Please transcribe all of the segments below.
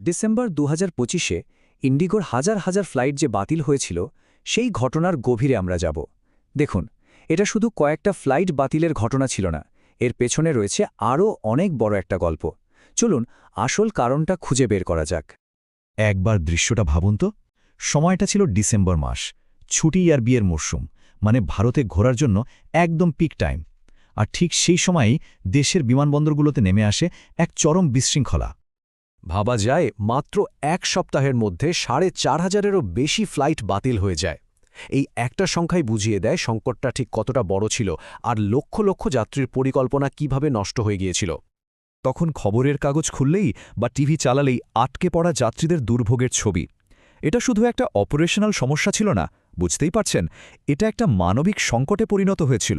December দু হাজার পঁচিশে ইন্ডিগোর হাজার হাজার ফ্লাইট যে বাতিল হয়েছিল, সেই ঘটনার গভীরে আমরা যাব। দেখুন, এটা শুধু কয়েকটা ফ্লাইট বাতিলের ঘটনা ছিল না, এর পেছনে রয়েছে আরও অনেক বড় একটা গল্প। চলুন, আসল কারণটা খুঁজে বের করা যাক। একবার দৃশ্যটা ভাবুন তো। সময়টা ছিল ডিসেম্বর মাস, ছুটি আর বিয়ের মরশুম মানে ভারতে ঘোরার জন্য একদম পিক টাইম আর ঠিক সেই সময়ই দেশের বিমানবন্দরগুলোতে নেমে আসে এক চরম বিশৃঙ্খলা। ভাবা যায় মাত্র এক সপ্তাহের মধ্যে সাড়ে চার হাজারেরও বেশি ফ্লাইট বাতিল হয়ে যায়। এই একটা সংখ্যাই বুঝিয়ে দেয় সংকটটা ঠিক কতটা বড় ছিল আর লক্ষ লক্ষ যাত্রীর পরিকল্পনা কীভাবে নষ্ট হয়ে গিয়েছিল। তখন খবরের কাগজ খুললেই বা টিভি চালালেই আটকে পড়া যাত্রীদের দুর্ভোগের ছবি। এটা শুধু একটা অপারেশনাল সমস্যা ছিল না, বুঝতেই পারছেন? এটা একটা মানবিক সংকটে পরিণত হয়েছিল।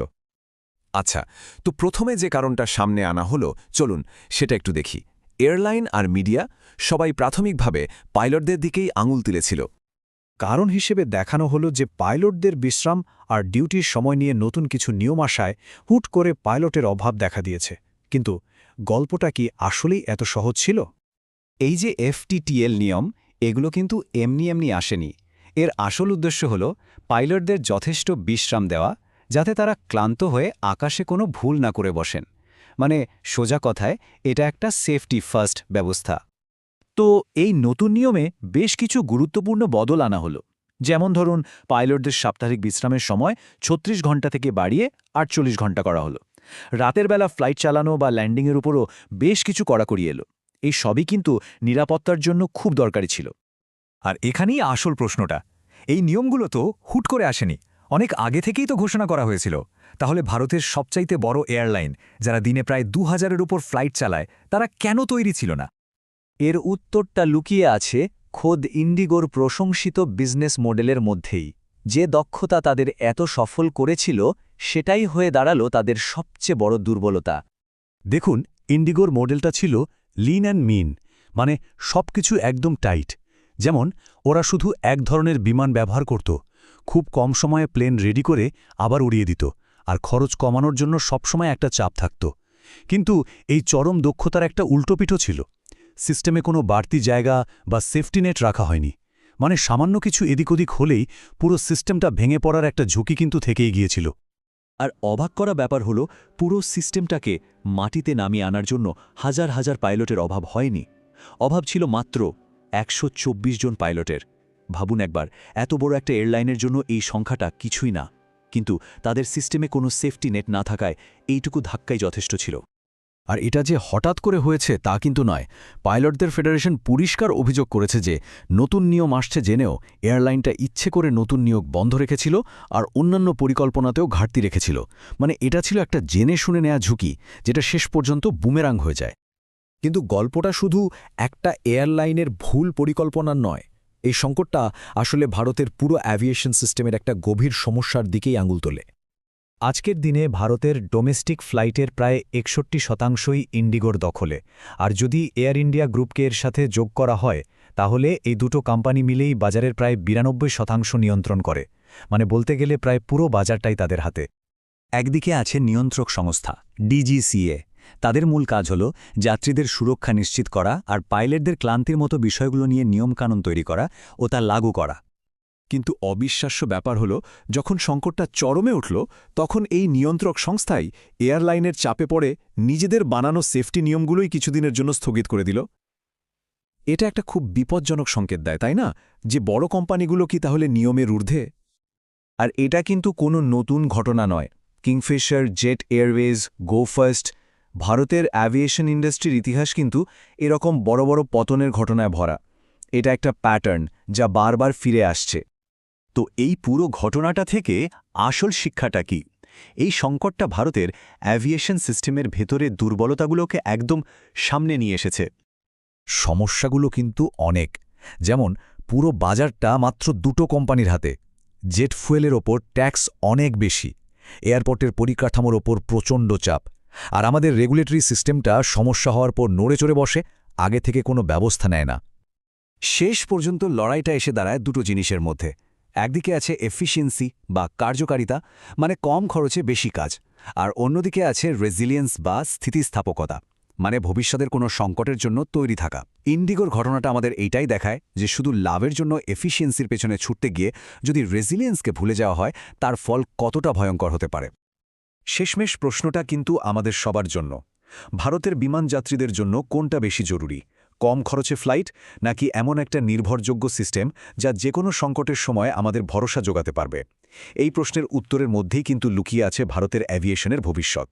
আচ্ছা তো প্রথমে যে কারণটা সামনে আনা হলো, চলুন সেটা একটু দেখি। এয়ারলাইন আর মিডিয়া সবাই প্রাথমিকভাবে পাইলটদের দিকেই আঙুল তুলেছিল। কারণ হিসেবে দেখানো হলো যে পাইলটদের বিশ্রাম আর ডিউটির সময় নিয়ে নতুন কিছু নিয়ম আসায় হুট করে পাইলটের অভাব দেখা দিয়েছে। কিন্তু গল্পটা কি আসলেই এত সহজ ছিল? এই যে এফটিটিএল নিয়ম, এগুলো কিন্তু এমনি এমনি আসেনি। এর আসল উদ্দেশ্য হল পাইলটদের যথেষ্ট বিশ্রাম দেওয়া, যাতে তারা ক্লান্ত হয়ে আকাশে কোনো ভুল না করে বসেন। মানে সোজা কথায়, এটা একটা সেফটি ফার্স্ট ব্যবস্থা। তো এই নতুন নিয়মে বেশ কিছু গুরুত্বপূর্ণ বদল আনা হলো। যেমন ধরুন, পাইলটদের সাপ্তাহিক বিশ্রামের সময় ৩৬ ঘণ্টা থেকে বাড়িয়ে আটচল্লিশ ঘণ্টা করা হলো। রাতের বেলা ফ্লাইট চালানো বা ল্যান্ডিংয়ের উপরও বেশ কিছু কড়াকড়ি এলো। এই সবই কিন্তু নিরাপত্তার জন্য খুব দরকারি ছিল। আর এখানেই আসল প্রশ্নটা। এই নিয়মগুলো তো হুট করে আসেনি। অনেক আগে থেকেই তো ঘোষণা করা হয়েছিল। তাহলে ভারতের সবচাইতে বড় এয়ারলাইন, যারা দিনে প্রায় দু হাজারের উপর ফ্লাইট চালায়, তারা কেন তৈরি ছিল না? এর উত্তরটা লুকিয়ে আছে খোদ ইন্ডিগোর প্রশংসিত বিজনেস মডেলের মধ্যেই। যে দক্ষতা তাদের এত সফল করেছিল, সেটাই হয়ে দাঁড়াল তাদের সবচেয়ে বড় দুর্বলতা। দেখুন, ইন্ডিগোর মডেলটা ছিল লিন অ্যান্ড মিন মানে সবকিছু একদম টাইট। যেমন, ওরা শুধু এক ধরনের বিমান ব্যবহার করত খুব কম সময়ে প্লেন রেডি করে আবার উড়িয়ে দিত, আর খরচ কমানোর জন্য সবসময় একটা চাপ থাকত। কিন্তু এই চরম দক্ষতার একটা উল্টোপিঠও ছিল। সিস্টেমে কোনো বাড়তি জায়গা বা সেফটি নেট রাখা হয়নি। মানে সামান্য কিছু এদিক ওদিক হলেই পুরো সিস্টেমটা ভেঙে পড়ার একটা ঝুঁকি কিন্তু থেকেই গিয়েছিল। আর অবাক করা ব্যাপার হলো, পুরো সিস্টেমটাকে মাটিতে নামিয়ে আনার জন্য হাজার হাজার পাইলটের অভাব হয়নি। অভাব ছিল মাত্র একশো চব্বিশ জন পাইলটের। ভাবুন একবার, এত বড় একটা এয়ারলাইনের জন্য এই সংখ্যাটা কিছুই না। কিন্তু তাদের সিস্টেমে কোনো সেফটি নেট না থাকায় এইটুকু ধাক্কাই যথেষ্ট ছিল। আর এটা যে হঠাৎ করে হয়েছে তা কিন্তু নয়। পাইলটদের ফেডারেশন পরিষ্কার অভিযোগ করেছে যে নতুন নিয়ম আসছে জেনেও এয়ারলাইনটা ইচ্ছে করে নতুন নিয়োগ বন্ধ রেখেছিল আর অন্যান্য পরিকল্পনাতেও ঘাটতি রেখেছিল। মানে এটা ছিল একটা জেনে শুনে নেয়া ঝুঁকি, যেটা শেষ পর্যন্ত বুমেরাং হয়ে যায়। কিন্তু গল্পটা শুধু একটা এয়ারলাইনের ভুল পরিকল্পনার নয় এই সংকটটা আসলে ভারতের পুরো অ্যাভিয়েশন সিস্টেমের একটা গভীর সমস্যার দিকেই আঙুল তোলে। আজকের দিনে ভারতের ডোমেস্টিক ফ্লাইটের প্রায় একষট্টি শতাংশই ইন্ডিগোর দখলে। আর যদি এয়ার ইন্ডিয়া গ্রুপকে এর সাথে যোগ করা হয়, তাহলে এই দুটো কোম্পানি মিলেই বাজারের প্রায় বিরানব্বই শতাংশ নিয়ন্ত্রণ করে। মানে বলতে গেলে প্রায় পুরো বাজারটাই তাদের হাতে। একদিকে আছে নিয়ন্ত্রক সংস্থা ডিজিসিএ তাদের মূল কাজ হল যাত্রীদের সুরক্ষা নিশ্চিত করা আর পাইলটদের ক্লান্তির মতো বিষয়গুলো নিয়ে নিয়মকানুন তৈরি করা ও তা লাগু করা। কিন্তু অবিশ্বাস্য ব্যাপার হল, যখন সংকটটা চরমে উঠল, তখন এই নিয়ন্ত্রক সংস্থাই এয়ারলাইনের চাপে পড়ে নিজেদের বানানো সেফটি নিয়মগুলোই কিছুদিনের জন্য স্থগিত করে দিল। এটা একটা খুব বিপজ্জনক সংকেত দেয়, তাই না? যে বড় কোম্পানিগুলো কি তাহলে নিয়মের ঊর্ধ্বে? আর এটা কিন্তু কোনো নতুন ঘটনা নয়। Kingfisher, Jet Airways, Go First ভারতের অ্যাভিয়েশন ইন্ডাস্ট্রির ইতিহাস কিন্তু এরকম বড় বড় পতনের ঘটনায় ভরা। এটা একটা প্যাটার্ন যা বারবার ফিরে আসছে। তো এই পুরো ঘটনাটা থেকে আসল শিক্ষাটা কি? এই সংকটটা ভারতের অ্যাভিয়েশন সিস্টেমের ভেতরে দুর্বলতাগুলোকে একদম সামনে নিয়ে এসেছে। সমস্যাগুলো কিন্তু অনেক। যেমন, পুরো বাজারটা মাত্র দুটো কোম্পানির হাতে। জেট ফুয়েলের ওপর ট্যাক্স অনেক বেশি। এয়ারপোর্টের পরিকাঠামোর ওপর প্রচণ্ড চাপ। আর আমাদের রেগুলেটরি সিস্টেমটা সমস্যা হওয়ার পর নড়ে চড়ে বসে, আগে থেকে কোনো ব্যবস্থা নেয় না। শেষ পর্যন্ত লড়াইটা এসে দাঁড়ায় দুটো জিনিসের মধ্যে। একদিকে আছে এফিসিয়েন্সি বা কার্যকারিতা মানে কম খরচে বেশি কাজ। আর অন্যদিকে আছে রেজিলিয়েন্স বা স্থিতিস্থাপকতা মানে ভবিষ্যতের কোনো সংকটের জন্য তৈরি থাকা। ইন্ডিগোর ঘটনাটা আমাদের এইটাই দেখায় যে শুধু লাভের জন্য এফিসিয়েন্সির পেছনে ছুটতে গিয়ে যদি রেজিলিয়েন্সকে ভুলে যাওয়া হয়, তার ফল কতটা ভয়ঙ্কর হতে পারে। শেষমেশ প্রশ্নটা কিন্তু আমাদের সবার জন্য। ভারতের বিমান যাত্রীদের জন্য কোনটা বেশি জরুরি? কম খরচে ফ্লাইট নাকি এমন একটা নির্ভরযোগ্য সিস্টেম যা যে কোনো সংকটের সময় আমাদের ভরসা জোগাতে পারবে? এই প্রশ্নের উত্তরের মধ্যেই কিন্তু লুকিয়ে আছে ভারতের অ্যাভিয়েশনের ভবিষ্যৎ।